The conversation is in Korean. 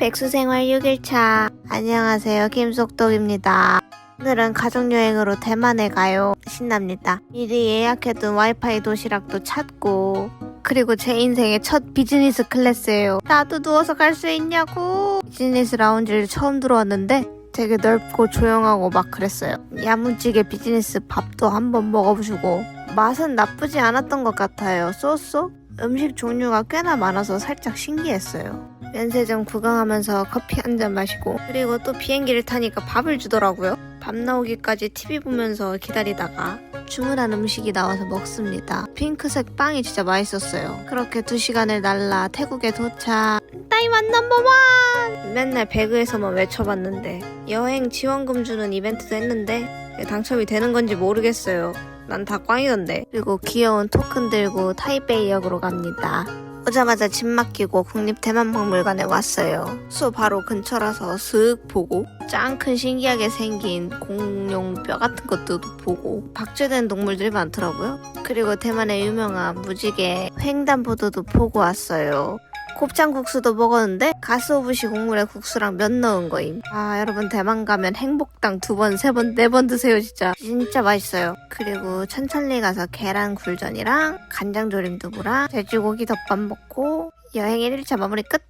백수생활 6일차. 안녕하세요. 김속덕입니다. 오늘은 가족여행으로 대만에 가요. 신납니다. 미리 예약해둔 와이파이 도시락도 찾고. 그리고 제 인생의 첫 비즈니스 클래스예요. 나도 누워서 갈 수 있냐고. 비즈니스 라운지를 처음 들어왔는데 되게 넓고 조용하고 막 그랬어요. 야무지게 비즈니스 밥도 한번 먹어주고 맛은 나쁘지 않았던 것 같아요. 쏘쏘? 음식 종류가 꽤나 많아서 살짝 신기했어요. 면세점 구경하면서 커피 한 잔 마시고 그리고 또 비행기를 타니까 밥을 주더라고요. 밥 나오기까지 TV 보면서 기다리다가 주문한 음식이 나와서 먹습니다. 핑크색 빵이 진짜 맛있었어요. 그렇게 두 시간을 날라 태국에 도착. 따이만 넘버원! 맨날 배그에서만 외쳐봤는데 여행 지원금 주는 이벤트도 했는데 왜 당첨이 되는 건지 모르겠어요. 난 다 꽝이던데. 그리고 귀여운 토큰 들고 타이베이역으로 갑니다. 오자마자 짐 맡기고 국립대만박물관에 왔어요. 수 바로 근처라서 슥 보고 짱 큰 신기하게 생긴 공룡 뼈 같은 것도 보고 박제된 동물들이 많더라고요. 그리고 대만의 유명한 무지개 횡단보도도 보고 왔어요. 곱창국수도 먹었는데 가스오부시 국물에 국수랑 면 넣은 거임. 아 여러분 대만 가면 행복당 두 번, 세 번, 네 번 드세요 진짜. 진짜 맛있어요. 그리고 천천리 가서 계란 굴전이랑 간장조림 두부랑 돼지고기 덮밥 먹고 여행 1일차 마무리 끝.